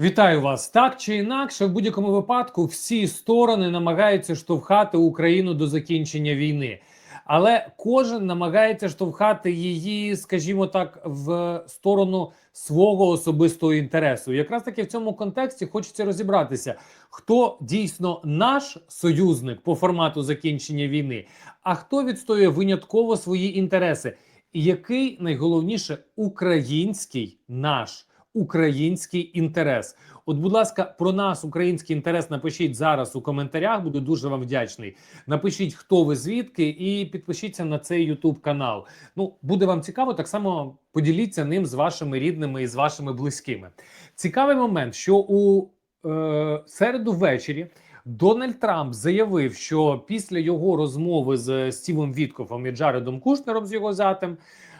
Вітаю вас. Так чи інакше, в будь-якому випадку всі сторони намагаються штовхати Україну до закінчення війни, але кожен намагається штовхати її, скажімо так, в сторону свого особистого інтересу. Якраз таки в цьому контексті хочеться розібратися, хто дійсно наш союзник по формату закінчення війни, а хто відстоює винятково свої інтереси, і який найголовніше український наш український інтерес. От, будь ласка, про нас, український інтерес, напишіть зараз у коментарях. Буду дуже вам вдячний. Напишіть, хто ви звідки, і підпишіться на цей YouTube канал. Ну, буде вам цікаво, так само поділіться ним з вашими рідними і з вашими близькими. Цікавий момент, що у е, середу ввечері. Дональд Трамп заявив, що після його розмови з Стівом Віткофом і Джаредом Кушнером з його зятем,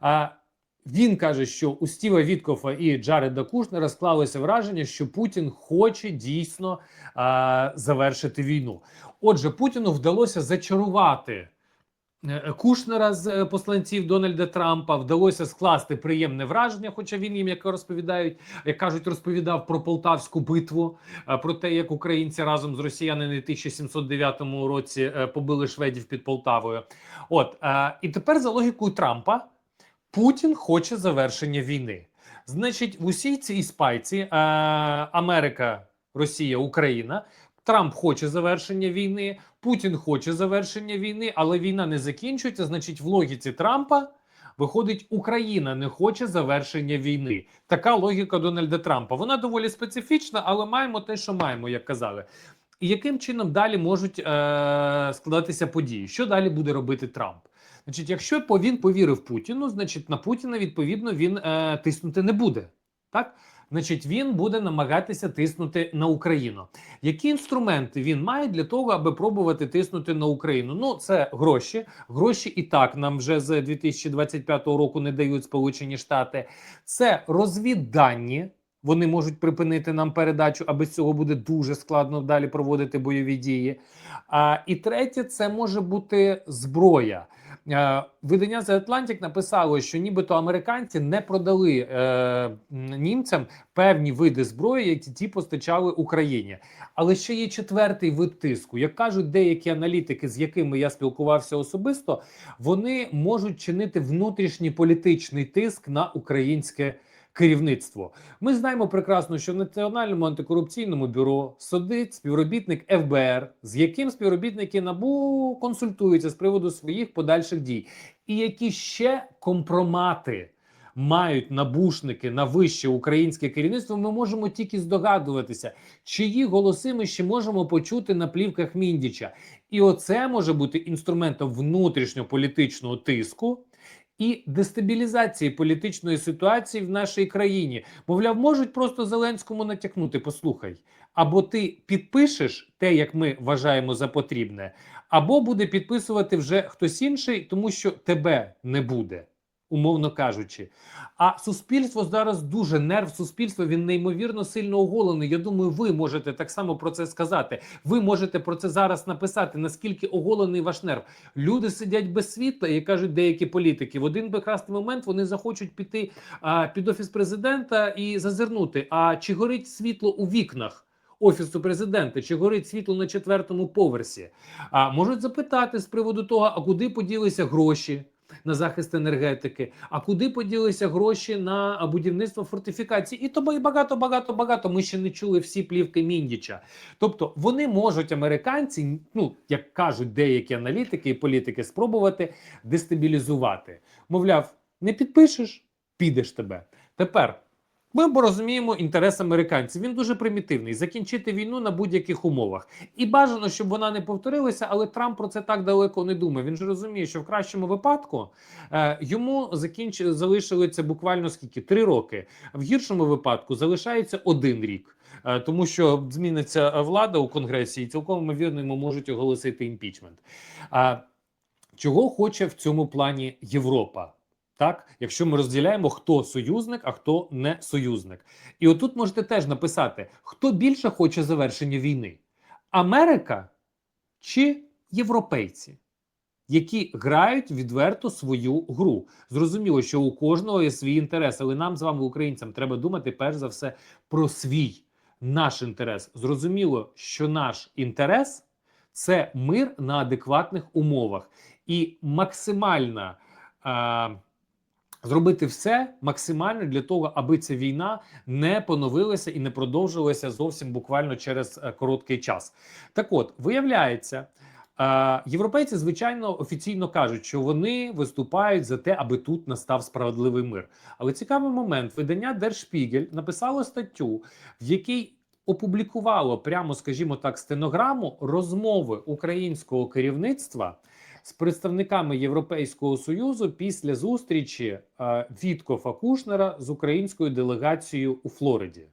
а, він каже, що у Стіва Віткофа і Джареда Кушнера склалося враження, що Путін хоче дійсно а, завершити війну. Отже, Путіну вдалося зачарувати. е, Кушнера з е, посланців Дональда Трампа вдалося скласти приємне враження, хоча він їм, як розповідають, як кажуть, розповідав про Полтавську битву, е, про те, як українці разом з росіянами в 1709 році е, побили шведів під Полтавою. От е, і тепер за логікою Трампа. Путін хоче завершення війни. Значить, в усій цій спайці е, Америка, Росія, Україна. Трамп хоче завершення війни, Путін хоче завершення війни, але війна не закінчується. Значить, в логіці Трампа виходить, Україна не хоче завершення війни. Така логіка Дональда Трампа. Вона доволі специфічна, але маємо те, що маємо, як казали. І яким чином далі можуть е, складатися події? Що далі буде робити Трамп? Значить, якщо він повірив Путіну, значить на Путіна відповідно він е, тиснути не буде. Так, значить, він буде намагатися тиснути на Україну. Які інструменти він має для того, аби пробувати тиснути на Україну? Ну, це гроші. Гроші і так нам вже з 2025 року не дають Сполучені Штати. Це розвіддані. Вони можуть припинити нам передачу, а без цього буде дуже складно далі проводити бойові дії. А, і третє, це може бути зброя. Е, Видання The Atlantic написало, що нібито американці не продали е, німцям певні види зброї, які ті постачали Україні. Але ще є четвертий вид тиску. Як кажуть деякі аналітики, з якими я спілкувався особисто, вони можуть чинити внутрішній політичний тиск на українське. Керівництво ми знаємо прекрасно, що в Національному антикорупційному бюро сидить співробітник ФБР, з яким співробітники НАБУ консультуються з приводу своїх подальших дій, і які ще компромати мають набушники на вище українське керівництво. Ми можемо тільки здогадуватися, чиї голоси ми ще можемо почути на плівках Міндіча, і оце може бути інструментом внутрішньополітичного тиску і дестабілізації політичної ситуації в нашій країні. Мовляв, можуть просто Зеленському натякнути. Послухай, або ти підпишеш те, як ми вважаємо за потрібне, або буде підписувати вже хтось інший, тому що тебе не буде. Умовно кажучи, а суспільство зараз дуже нерв суспільства. Він неймовірно сильно оголений. Я думаю, ви можете так само про це сказати. Ви можете про це зараз написати. Наскільки оголений ваш нерв? Люди сидять без світла і кажуть деякі політики. В один прекрасний момент вони захочуть піти а, під офіс президента і зазирнути. А чи горить світло у вікнах? Офісу президента чи горить світло на четвертому поверсі? А можуть запитати з приводу того, а куди поділися гроші на захист енергетики, а куди поділися гроші на будівництво фортифікацій? І то багато, багато, багато. Ми ще не чули всі плівки Міндіча. Тобто вони можуть американці, ну як кажуть деякі аналітики і політики, спробувати дестабілізувати. Мовляв, не підпишеш, підеш тебе. Тепер. Ми розуміємо інтерес американців. Він дуже примітивний закінчити війну на будь-яких умовах. І бажано, щоб вона не повторилася, але Трамп про це так далеко не думає. Він же розуміє, що в кращому випадку е, йому закінч... залишилося буквально скільки три роки. В гіршому випадку залишається один рік. Е, Тому що зміниться влада у конгресі, і цілком ймовірно йому можуть оголосити імпічмент. А чого хоче в цьому плані Європа? Так, якщо ми розділяємо, хто союзник, а хто не союзник, і отут можете теж написати, хто більше хоче завершення війни: Америка чи європейці, які грають відверто свою гру. Зрозуміло, що у кожного є свій інтерес, але нам з вами, українцям, треба думати перш за все про свій. наш інтерес. Зрозуміло, що наш інтерес це мир на адекватних умовах і максимальна. Е, Зробити все максимально для того, аби ця війна не поновилася і не продовжилася зовсім буквально через е, короткий час. Так, от виявляється, е, європейці звичайно офіційно кажуть, що вони виступають за те, аби тут настав справедливий мир. Але цікавий момент видання Spiegel написало статтю, в якій опублікувало прямо, скажімо так, стенограму розмови українського керівництва з представниками Європейського союзу після зустрічі е, Віткофа Кушнера з українською делегацією у Флориді.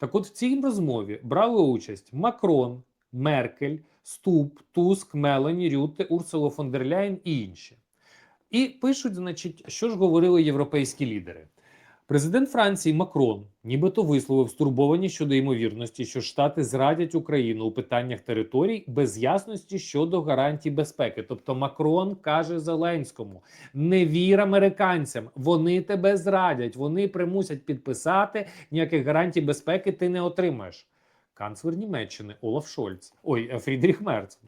Так, от в цій розмові брали участь Макрон, Меркель, Ступ, Туск, Мелані, Рюте, Урсула фон дер Ляйн і інші. І пишуть, значить, що ж говорили європейські лідери. Президент Франції Макрон нібито висловив стурбованість щодо ймовірності, що Штати зрадять Україну у питаннях територій без ясності щодо гарантій безпеки. Тобто Макрон каже Зеленському: не вір американцям, вони тебе зрадять, вони примусять підписати ніяких гарантій безпеки. Ти не отримаєш. Канцлер Німеччини Олаф Шольц, ой, Фрідріх Мерц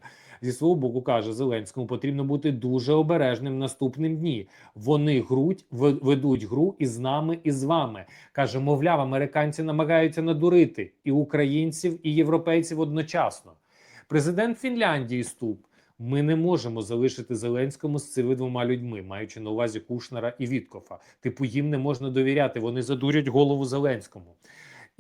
зі свого боку каже Зеленському, потрібно бути дуже обережним в наступним дні. Вони грудь ведуть гру і з нами, і з вами. каже, мовляв, американці намагаються надурити і українців, і європейців одночасно. Президент Фінляндії ступ. Ми не можемо залишити Зеленському з цими двома людьми, маючи на увазі Кушнера і Віткофа. Типу, їм не можна довіряти. Вони задурять голову Зеленському.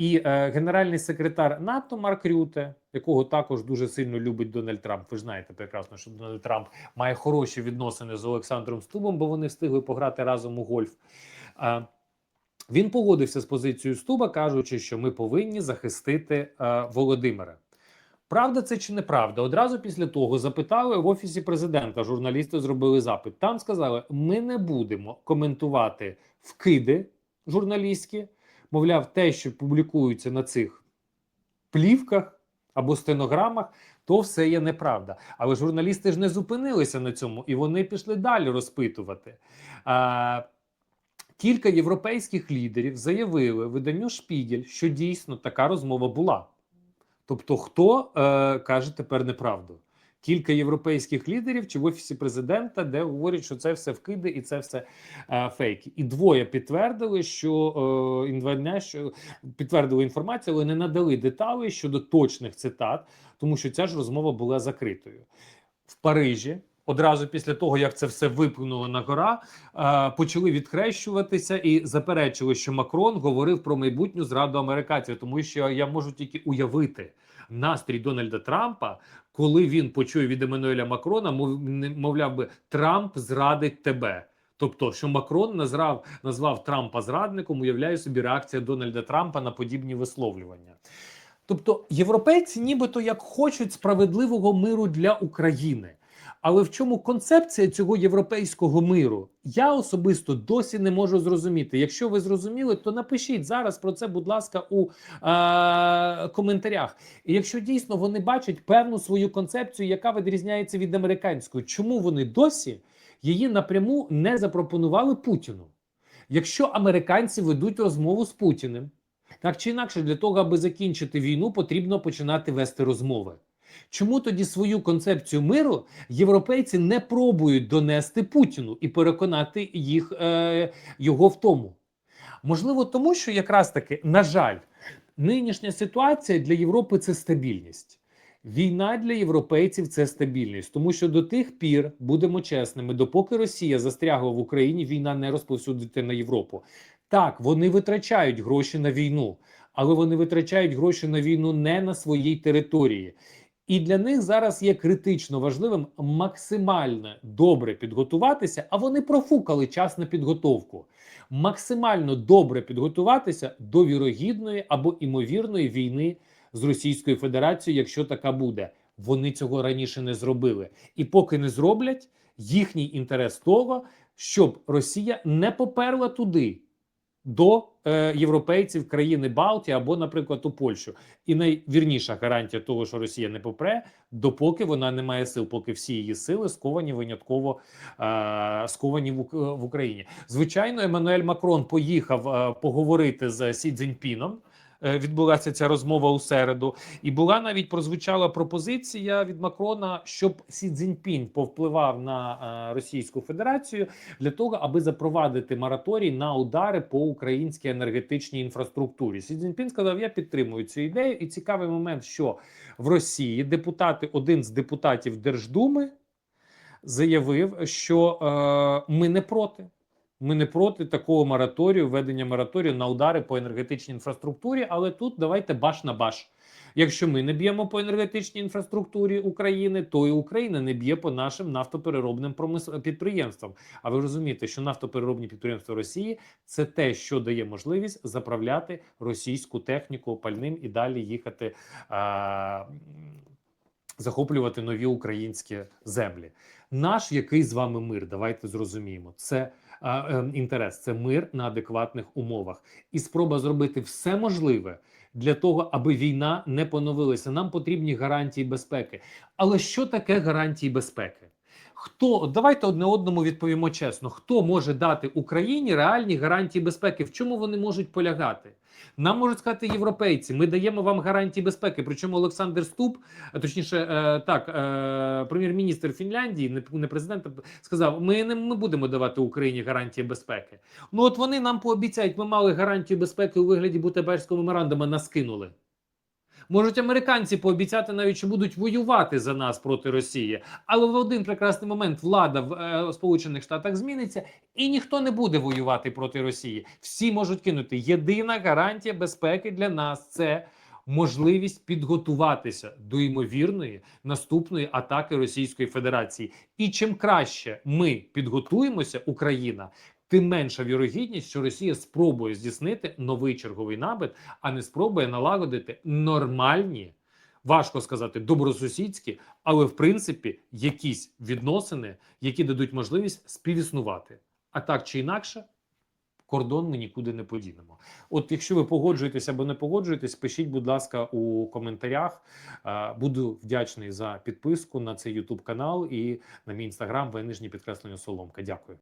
І е, генеральний секретар НАТО Марк Рюте, якого також дуже сильно любить Дональд Трамп. Ви ж знаєте прекрасно, що Дональд Трамп має хороші відносини з Олександром Стубом, бо вони встигли пограти разом у гольф. Е, він погодився з позицією Стуба, кажучи, що ми повинні захистити е, Володимира. Правда, це чи неправда? Одразу після того запитали в офісі президента. Журналісти зробили запит. Там сказали: ми не будемо коментувати вкиди журналістські, мовляв, те, що публікується на цих плівках або стенограмах, то все є неправда. Але журналісти ж не зупинилися на цьому, і вони пішли далі розпитувати. А, Кілька європейських лідерів заявили виданню Шпігель, що дійсно така розмова була. Тобто, хто е, каже тепер неправду? Кілька європейських лідерів чи в офісі президента, де говорять, що це все вкиди і це все е, фейки. І двоє підтвердили, що е, що підтвердили інформацію, але не надали деталей щодо точних цитат, тому що ця ж розмова була закритою в Парижі. Одразу після того, як це все виплюнуло на гора, е, почали відхрещуватися і заперечили, що Макрон говорив про майбутню зраду американців, тому що я можу тільки уявити настрій Дональда Трампа, коли він почує від Еммануеля Макрона, мов, не- мовляв би, Трамп зрадить тебе. Тобто, що Макрон назвав, назвав Трампа зрадником, уявляю собі реакція Дональда Трампа на подібні висловлювання. Тобто, європейці, нібито як хочуть справедливого миру для України. Але в чому концепція цього європейського миру? Я особисто досі не можу зрозуміти. Якщо ви зрозуміли, то напишіть зараз про це, будь ласка, у е- коментарях. І якщо дійсно вони бачать певну свою концепцію, яка відрізняється від американської, чому вони досі її напряму не запропонували Путіну? Якщо американці ведуть розмову з Путіним, так чи інакше, для того, аби закінчити війну, потрібно починати вести розмови. Чому тоді свою концепцію миру європейці не пробують донести Путіну і переконати їх е, його в тому? Можливо, тому що якраз таки, на жаль, нинішня ситуація для Європи це стабільність. Війна для європейців це стабільність, тому що до тих пір будемо чесними, допоки Росія застрягла в Україні, війна не розповсюдиться на Європу. Так, вони витрачають гроші на війну, але вони витрачають гроші на війну не на своїй території. І для них зараз є критично важливим максимально добре підготуватися, а вони профукали час на підготовку. Максимально добре підготуватися до вірогідної або імовірної війни з Російською Федерацією, якщо така буде. Вони цього раніше не зробили. І поки не зроблять, їхній інтерес того, щоб Росія не поперла туди. До е, європейців країни Балтії або, наприклад, у Польщу, і найвірніша гарантія того, що Росія не попре, допоки вона не має сил, поки всі її сили сковані винятково е, сковані в, Україні. Звичайно, Еммануель Макрон поїхав е, поговорити з Сі Цзіньпіном. Е, відбулася ця розмова у середу, і була навіть прозвучала пропозиція від Макрона, щоб Сі Цзіньпінь повпливав на е, Російську Федерацію для того, аби запровадити мораторій на удари по українській енергетичній інфраструктурі. Сі Цзіньпін сказав: я підтримую цю ідею, і цікавий момент, що в Росії депутати, один з депутатів Держдуми заявив, що е, ми не проти. Ми не проти такого мораторію, введення мораторію на удари по енергетичній інфраструктурі. Але тут давайте баш на баш. Якщо ми не б'ємо по енергетичній інфраструктурі України, то і Україна не б'є по нашим нафтопереробним підприємствам. А ви розумієте, що нафтопереробні підприємства Росії це те, що дає можливість заправляти російську техніку пальним і далі їхати а, захоплювати нові українські землі. Наш який з вами мир? Давайте зрозуміємо. Це інтерес, це мир на адекватних умовах, і спроба зробити все можливе для того, аби війна не поновилася. Нам потрібні гарантії безпеки. Але що таке гарантії безпеки? Хто давайте одне одному відповімо чесно, хто може дати Україні реальні гарантії безпеки? В чому вони можуть полягати? Нам можуть сказати європейці, ми даємо вам гарантії безпеки. Причому Олександр Ступ, точніше, е, так, е, прем'єр-міністр Фінляндії, не, президент, сказав: ми не ми будемо давати Україні гарантії безпеки. Ну от вони нам пообіцяють, ми мали гарантію безпеки у вигляді Бутеберського меморандуму, нас кинули. Можуть американці пообіцяти навіть, що будуть воювати за нас проти Росії, але в один прекрасний момент влада в е, Сполучених Штатах зміниться, і ніхто не буде воювати проти Росії. Всі можуть кинути. Єдина гарантія безпеки для нас це можливість підготуватися до ймовірної наступної атаки Російської Федерації. І чим краще ми підготуємося, Україна. Тим менша вірогідність, що Росія спробує здійснити новий черговий напад, а не спробує налагодити нормальні, важко сказати, добросусідські, але в принципі якісь відносини, які дадуть можливість співіснувати. А так чи інакше, кордон ми нікуди не подінемо. От, якщо ви погоджуєтесь або не погоджуєтесь, пишіть, будь ласка, у коментарях. Буду вдячний за підписку на цей YouTube канал і на мій інстаграм, ви нижнє підкреслення Соломка. Дякую.